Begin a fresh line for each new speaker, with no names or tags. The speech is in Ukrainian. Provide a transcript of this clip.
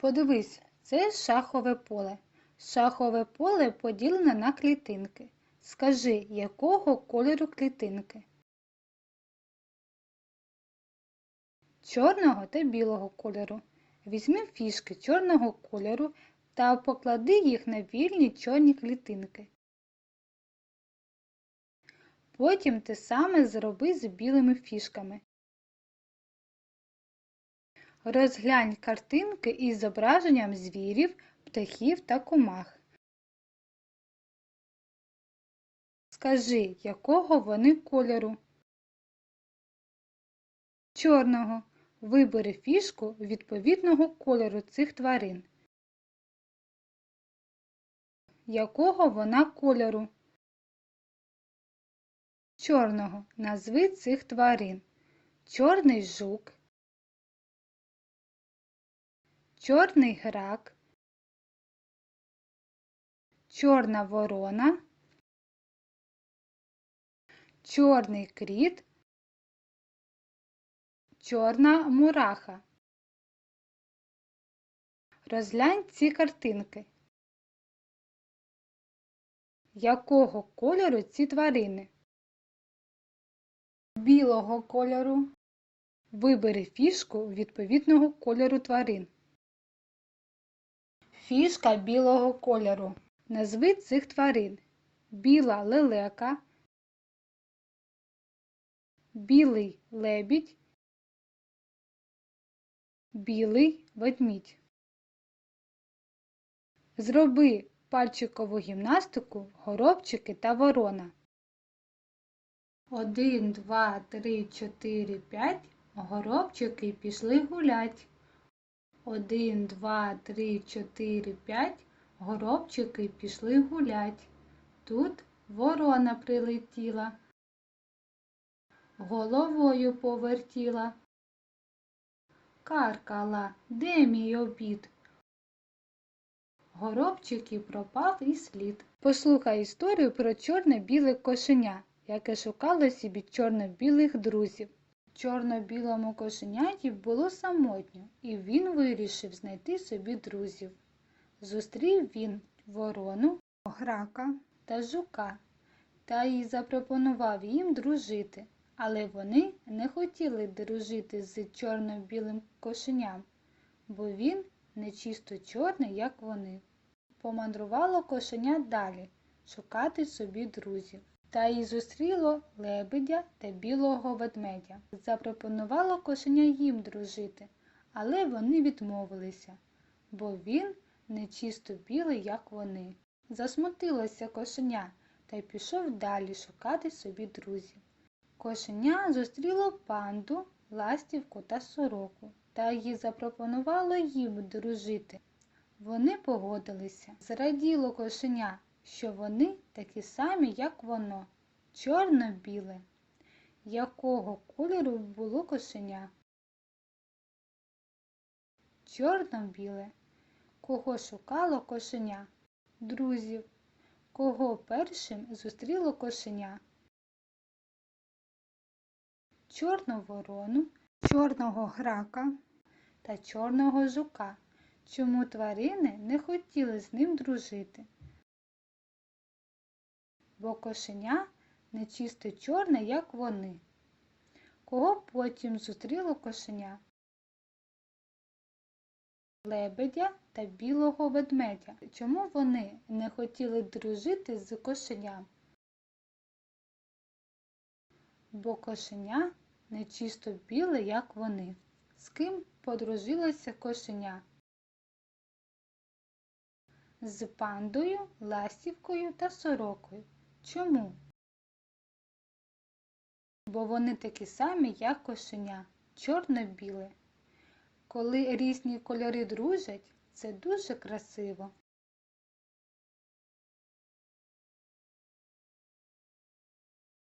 Подивись, це шахове поле. Шахове поле поділене на клітинки. Скажи, якого кольору клітинки? Чорного та білого кольору. Візьми фішки чорного кольору та поклади їх на вільні чорні клітинки. Потім те саме зроби з білими фішками. Розглянь картинки із зображенням звірів, птахів та комах. Скажи, якого вони кольору? Чорного. Вибери фішку відповідного кольору цих тварин. Якого вона кольору? Чорного. Назви цих тварин. Чорний жук, чорний грак, чорна ворона, чорний кріт, чорна мураха. Розглянь ці картинки. Якого кольору ці тварини? Білого кольору. Вибери фішку відповідного кольору тварин. Фішка білого кольору. Назви цих тварин. Біла лелека, білий лебідь, білий ведмідь. Зроби пальчикову гімнастику, горобчики та ворона. Один, два, три, чотири, п'ять. Горобчики пішли гулять. Один, два, три, чотири, п'ять. Горобчики пішли гулять. Тут ворона прилетіла, головою повертіла. Каркала, де мій обід? Горобчики пропав і слід. Послухай історію про чорне-біле кошеня, яке шукало собі чорно-білих друзів. Чорно-білому кошеняті було самотньо, і він вирішив знайти собі друзів. Зустрів він ворону, грака та жука та й запропонував їм дружити, але вони не хотіли дружити з чорно-білим кошеням, бо він не чисто чорний, як вони. Помандрувало кошеня далі шукати собі друзів. Та й зустріло лебедя та білого ведмедя. Запропонувало кошеня їм дружити, але вони відмовилися, бо він не чисто білий, як вони. Засмутилося кошеня та й пішов далі шукати собі друзів. Кошеня зустріло панду, ластівку та сороку, та й запропонувало їм дружити. Вони погодилися. Зраділо кошеня, що вони такі самі, як воно, чорно-біле. Якого кольору було кошеня? Чорно-біле. Кого шукало кошеня? Друзів. Кого першим зустріло кошеня? Чорну ворону, чорного грака та чорного жука. Чому тварини не хотіли з ним дружити? Бо кошеня не чисто чорне, як вони. Кого потім зустріло кошеня? Лебедя та білого ведмедя. Чому вони не хотіли дружити з кошеням? Бо кошеня не чисто біле, як вони. З ким подружилося кошеня? З пандою, ластівкою та сорокою. Чому? Бо вони такі самі, як кошеня, чорно-біле. Коли різні кольори дружать, це дуже красиво.